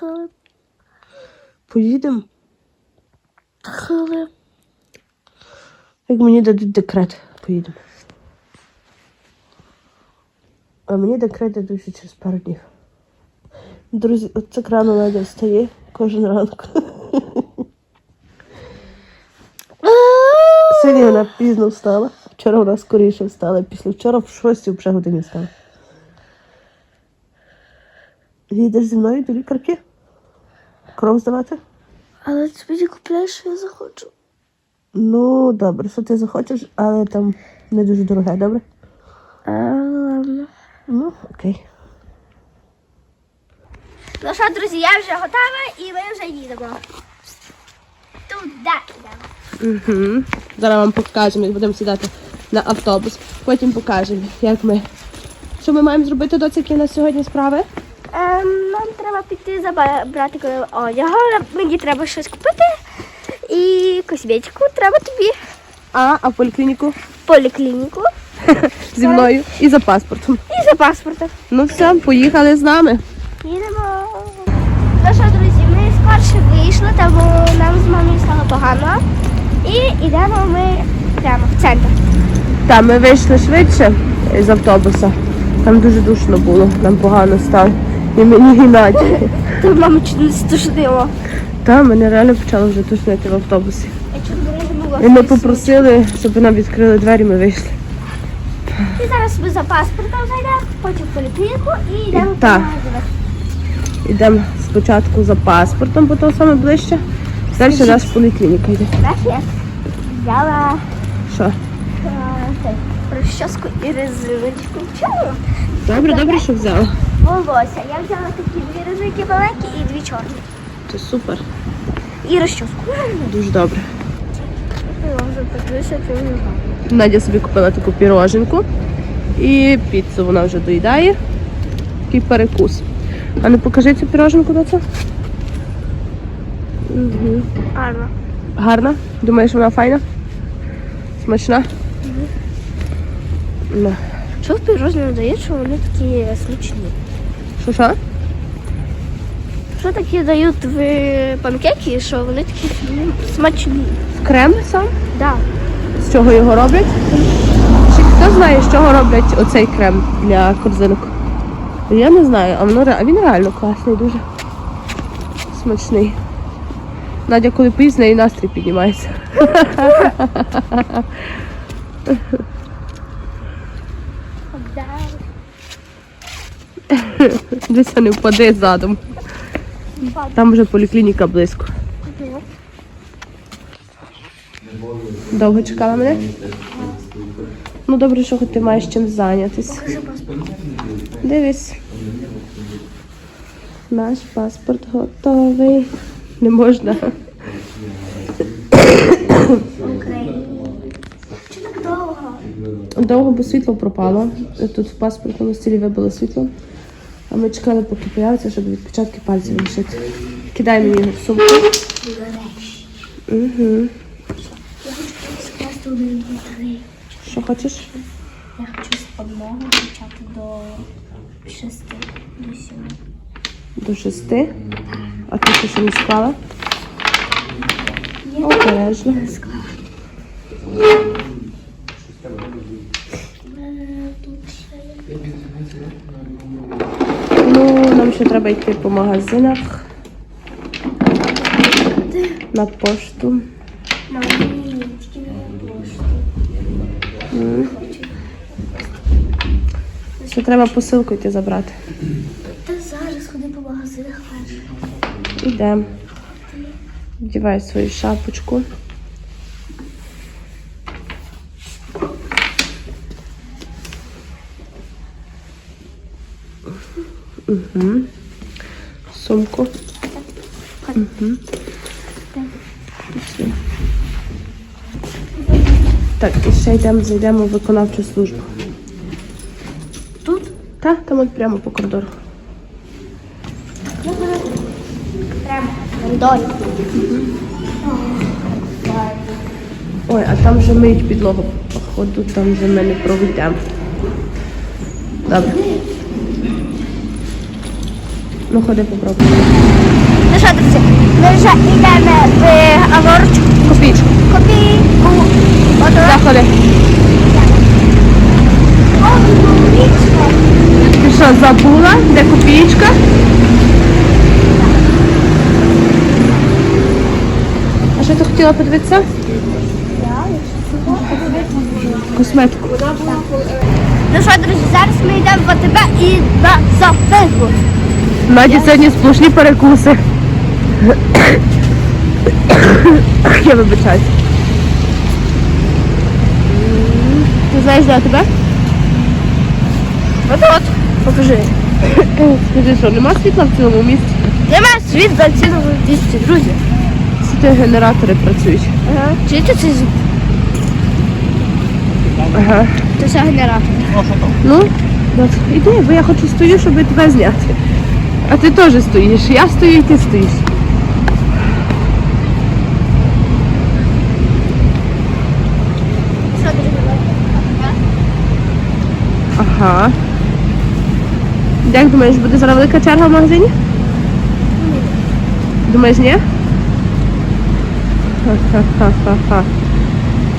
Поїхали. Поїдемо. Поїхали. Як мені дадуть декрет, поїдемо. А мені декрет дадуть ще через пару днів. Друзі, от так рано Надя встає кожен ранок. Сьогодні вона пізно встала. Вчора вона скоріше встала. Після вчора в 6 вже годині встала. Їдеш зі мною до лікарки? Кров здавати? Але ти мені купляєш, що я захочу. Ну, добре, що ти захочеш, але там не дуже дороге, добре? А, ладно. Ну, окей. Ну що, друзі, я вже готова і ми вже їдемо. Туди йдемо. Угу. Зараз вам покажемо, як будемо сідати на автобус. Потім покажемо, як ми. Що ми маємо зробити до які у нас сьогодні справи? Ем, нам треба піти забрати одягу, мені треба щось купити. І косметику треба тобі. А, а поліклініку Поліклініку зі мною і за паспортом. і за паспортом. Ну все, поїхали з нами. Їдемо. Ну що, друзі, ми скорше вийшли, тому нам з мамою стало погано. І йдемо ми прямо в центр. Та ми вийшли швидше з автобуса. Там дуже душно було, нам погано стало. І мені і Наді. Ти мама чуть не стошнило. Та мене реально почало вже тушнити в автобусі. І ми попросили, щоб нам відкрили двері, ми вийшли. І зараз ми за паспортом зайдемо, потім в поліклініку і йдемо в Так. Йдемо спочатку за паспортом, бо то саме ближче. Далі наш поліклініка йде. Знаєш, я взяла Що? е, цей, розчоску і резиночку. Чому? Добре, добре, що взяла. Волосся. Я взяла такі дві резинки маленькі і дві чорні. Це супер. І розчоску. Дуже добре. Не. Надя собі купила таку піроженку і піцу вона вже доїдає. Такий перекус. А ну покажи цю піроженку до це. Угу. Гарно. Гарна? Думаєш, вона файна? Смачна? Ну. Що в пірожні дають, що вони такі смачні? Що що? Що такі дають в панкеки, що вони такі смачні? Крем сам? Да. З чого його роблять? Чи хто знає, з чого роблять оцей крем для корзинок? Я не знаю, а воно а він реально класний, дуже смачний. Надя, коли поїсть, в неї настрій піднімається. Десь не впади задом. Там вже поліклініка близько. Довго чекала мене? Ну добре, що хоч ти маєш чим зайнятися. Дивись. Наш паспорт готовий. Не можна. Чи так довго? Довго, бо світло пропало. Тут в паспортному стілі вибило світло. А ми чекали, поки появиться, щоб відпечатки пальців лишити. Кидай мені в сумку. Угу. Я хочу скласти один три. Що хочеш? Я хочу з одного почати до шести, до сіми. До шести. А ти що ще не склала? Обережно. Тут ще є. Ще треба йти по магазинах. На пошту. На пошту. Ще треба посилку йти забрати. Та зараз ходи по магазинах перше. Ідемо. Вдівай свою шапочку. Угу. Сумку. Угу. Так, і ще йдемо, зайдемо в виконавчу службу. Тут? Так, там от прямо по коридору. Прямо. Доль. Ой, а там вже миють підлогу. Походу, там вже ми не проведемо. Добре. Ну ходи попробуй. Ну що, друзі, ми вже йдемо в Авророчку. Копійку. Копійку. Заходи. Ти що, забула? Де копієчка? А що ти хотіла подивитися? Косметику. Ну що, друзі, зараз ми йдемо в АТБ і на запитку. Наді сьогодні сплошні перекуси. Я вибачаюсь. Ти знаєш, де тебе? От от, покажи. Скажи, що нема світла в цілому місті? Нема світла в цілому місці, друзі. Це генератори працюють. Ага. Чуєте цей звук? Ага. Це все генератор. Ну, от, іди, бо я хочу стою, щоб тебе зняти. А ти теж стоїш. Я стою і ти стоїш. Ага. Як думаєш, буде зараз велика черга в магазині? Ні. Думаєш, ні? Ха-ха-ха-ха.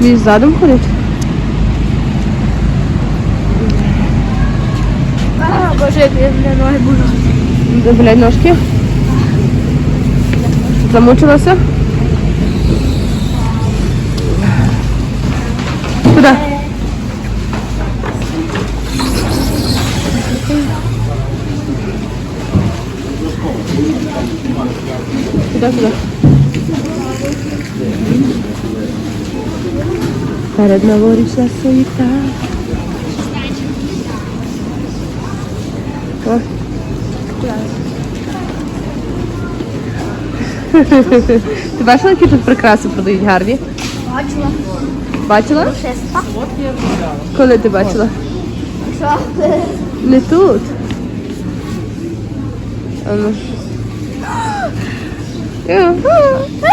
Між задом ходить? А, боже, як я для ноги буду. Блядь, ножки. Замучилася? Куди? Куди, куди? Перед новорічна суєта. Ти бачила, які тут прикраси продають гарні? Бачила. Бачила? Шеста. Коли ти бачила? Що? Не тут. А ну. Е,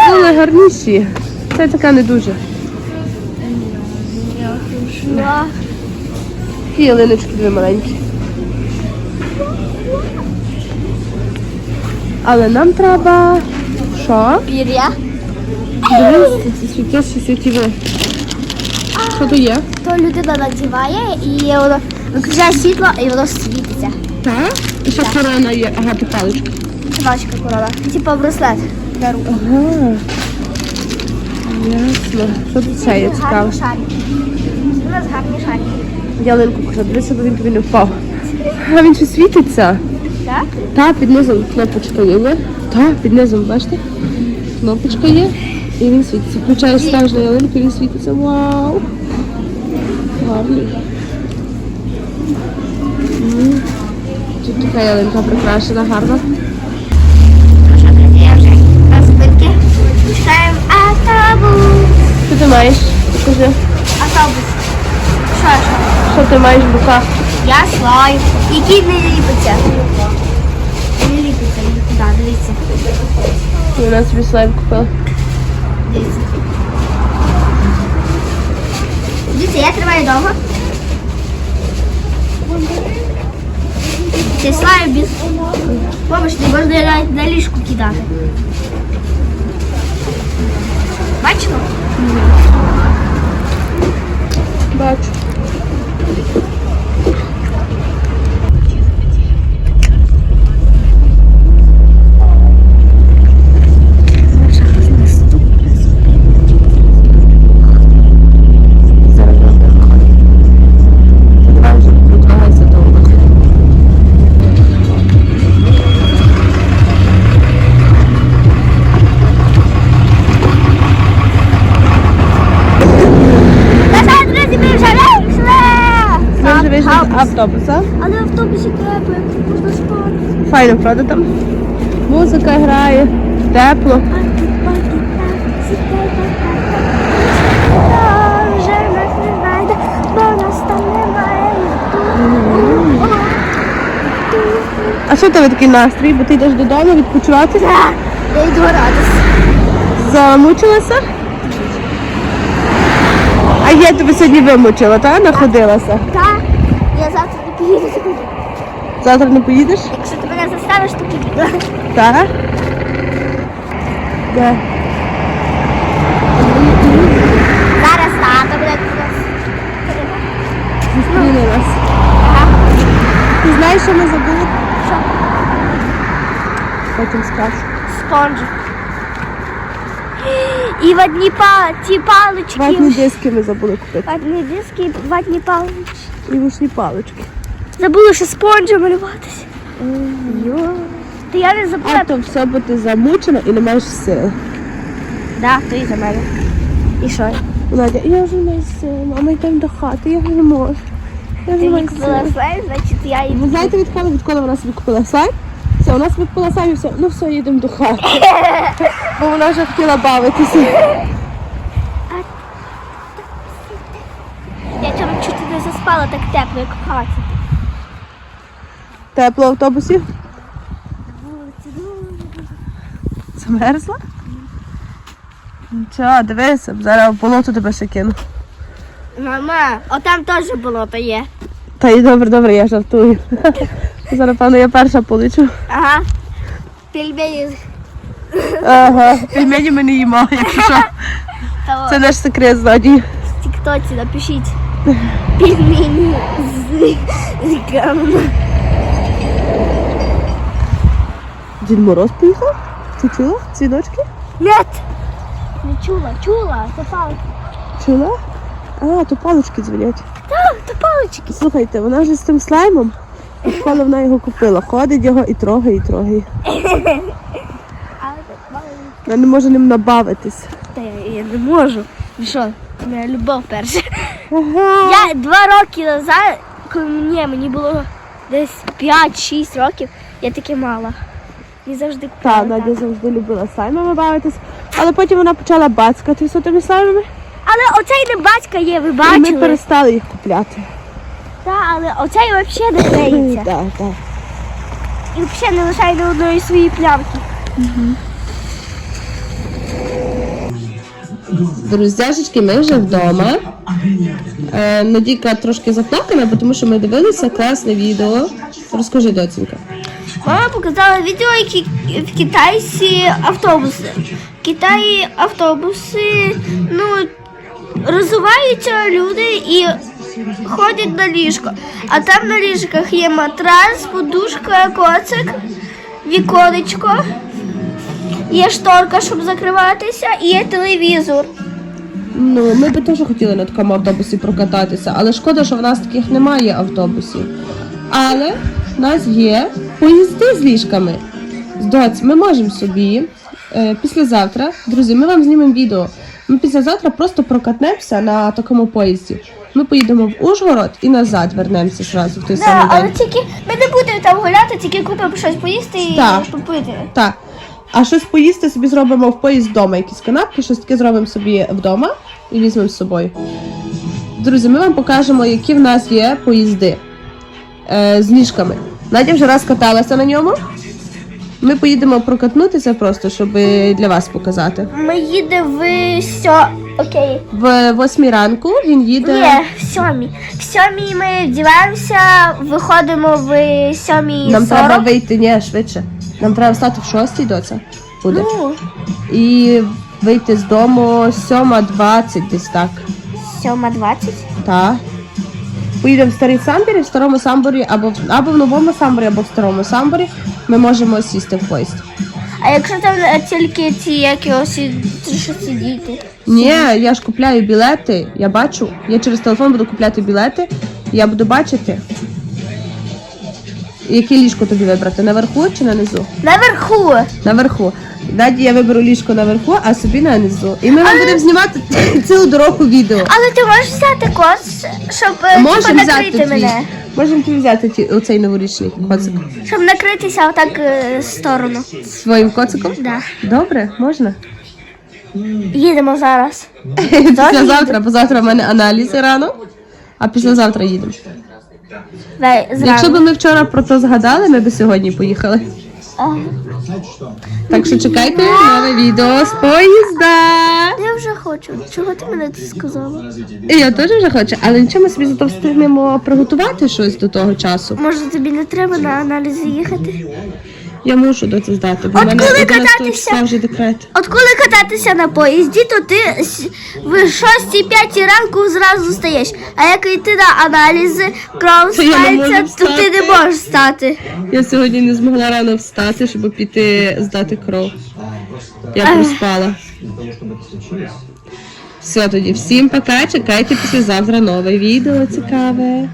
Але гарніші. Це така не дуже. Такі ялиночки дві маленькі. Але нам треба. Що? Пір'я. Дивись, це світящі. Що то є? То людина надіває і воно виключає світло і воно світиться. Так. І ще корона є. Ага, ти паличка. Собачка корона. Типа браслет на руку. Ага. Ясно. Що тут це є цікаво? У нас гарні шарики. Ялинку каже, дивися, бо він тобі не впав. А він ще світиться. Так? Та, під низом кнопочка є, ні? Та, під низом, бачите? Кнопочка є. І він світиться. Включаєш ставиш ялинку і він світиться. Вау! Гарний. Тут така ялинка прикрашена, гарна. Я вже. Автобус. Що ти маєш? Покажи. Автобус. Що, що? Що ти маєш в руках? Я слайм. Який не ліпиться. Не ліпиться нікуди, дивіться. Вона собі слайм купила. Дивіться. Дивіться, я тримаю довго. Це слайм без помощі, можна навіть на ліжку кидати. Бачила? Бачу. Автобуса. Але автобусі треба, можна спати. Файно, правда там? Музика грає, тепло. Вже нас не знайде, бо нас там немає. А що в тебе такий настрій? Бо ти йдеш додому відпочивати? Так, я йду радість. Замучилася? А я тебе сьогодні вимучила, так? Находилася. Так, я завтра не поїду. Завтра не поїдеш? Якщо ти мене заставиш, Зараз таки відео. Так? Де? Зараз тато буде нас. Зустріли нас. Ага. Ти знаєш, що ми забули? Що? Потім скажу. Спонж. І ватні па, ті палички. Ватні диски ми забули купити. Ватні диски, і ватні палички. І вушні палички. Забула, що спонжем малюватися. Та я не забула. А то все, бо ти замучена і не маєш сил. Да, то і за мене. І що? Надя, я вже не сил, мама йдемо до хати, я вже не можу. Я вже Ти не мені купила слайм, значить я Ви знаєте, відколи, відколи вона собі купила слайм? Все, вона собі купила слайм і все, ну все, їдемо до хати. Бо вона вже хотіла бавитися. Я вчора заспала так тепло, як в хаті. Тепло в автобусі? Замерзла? Нічого, дивися, зараз в болото тебе ще кину. Мама, отам теж болото є. Та й добре, добре, я жартую. Зараз, певно, я перша полечу. Ага. Пельмені. Ага, пельмені ми не їмо, якщо що. Це наш секрет з Надією. В тіктоці напишіть. Пельмені з, гамом. Дід Мороз поїхав? Ти чула? Цвіночки? Нет! Не чула, чула, це палички. Чула? А, то палички дзвонять. Так, то палички. Слухайте, вона вже з тим слаймом, відколи вона його купила. Ходить його і трогає, і трогає. Вона не може ним набавитись. Та я, я не можу. Що? Любов перша. Ага. Я два роки назад, коли мені, мені було десь 5-6 років, я таке мала. І завжди купила. Та, Надя завжди любила слаймами бавитись, але потім вона почала бацькати з тими слаймами, Але оцей не батька є, ви і ми перестали їх купляти. Так, але оцей взагалі не клеїться. Так, так. І взагалі не лишає ні одної своєї плямки. Друзяшечки, ми вже вдома. Е, Надійка трошки заплакана, тому що ми дивилися класне відео. Розкажи, доцінка. Мама показала відео, які в Китайці автобуси. В Китаї автобуси, ну, розвиваються люди і ходять на ліжко. А там на ліжках є матрас, подушка, коцик, віконечко, є шторка, щоб закриватися, і є телевізор. Ну, ми би теж хотіли на такому автобусі прокататися, але шкода, що в нас таких немає автобусів. Але в нас є поїзди з ліжками. Доць, ми можемо собі е, післязавтра, друзі, ми вам знімемо відео. Ми післязавтра просто прокатнемося на такому поїзді. Ми поїдемо в Ужгород і назад вернемося зразу в той Да, самий але тільки ми не будемо там гуляти, тільки купимо щось поїсти і Так. попити. Так. А щось поїсти собі зробимо в поїзд вдома, якісь канапки, щось таке зробимо собі вдома і візьмемо з собою. Друзі, ми вам покажемо, які в нас є поїзди е, з ліжками. Надя вже раз каталася на ньому. Ми поїдемо прокатнутися просто, щоб для вас показати. Ми їдемо в сьо... Окей. В восьмій ранку він їде. Ні, в сьомій. В сьомій ми вдіваємося, виходимо в сьомій Нам 40. треба вийти, ні, швидше. Нам треба встати в шостій доця. Буде. Ну, І вийти з дому 7.20 десь так. сьома двадцять. Так. Поїдемо в старий самбірі, в старому самборі, або, або в новому самборі, або в старому самборі. Ми можемо сісти в поїзд. А якщо там е, тільки ці які ось що сидіти? Ні, я ж купляю білети, я бачу. Я через телефон буду купляти білети, я буду бачити. Яке ліжко тобі вибрати? Наверху чи нанизу? Наверху. Наверху. Наді я виберу ліжко наверху, а собі нанизу. І ми вам будемо знімати цілу дорогу відео. Але ти можеш взяти коц, щоб е, Можемо типу, взяти накрити твій. мене. Можемо тобі взяти ті, оцей новорічний коцик. Щоб накритися отак е, з сторону. Своїм коциком? Да. Добре, можна. Їдемо зараз. Післязавтра, бо завтра в мене аналізи рано, а післязавтра їдемо. Якщо б ми вчора про це згадали, ми б сьогодні поїхали. Ага. Так що чекайте нове відео з поїзда. Я вже хочу. Чого ти мене це сказала? Я теж вже хочу, але нічого ми собі зато встигнемо приготувати щось до того часу. Може тобі не треба на аналізи їхати? Я мушу до це здати, бо От в мене коли 11 кататися? вже декрет. От коли кататися на поїзді, то ти с- в 6-5 ранку зразу встаєш. А як йти на аналізи кров То я не можу стається, то ти не встати. можеш стати. Я сьогодні не змогла рано встати, щоб піти здати кров. Я проспала. Все тоді, всім пока. Чекайте післязавтра нове відео цікаве.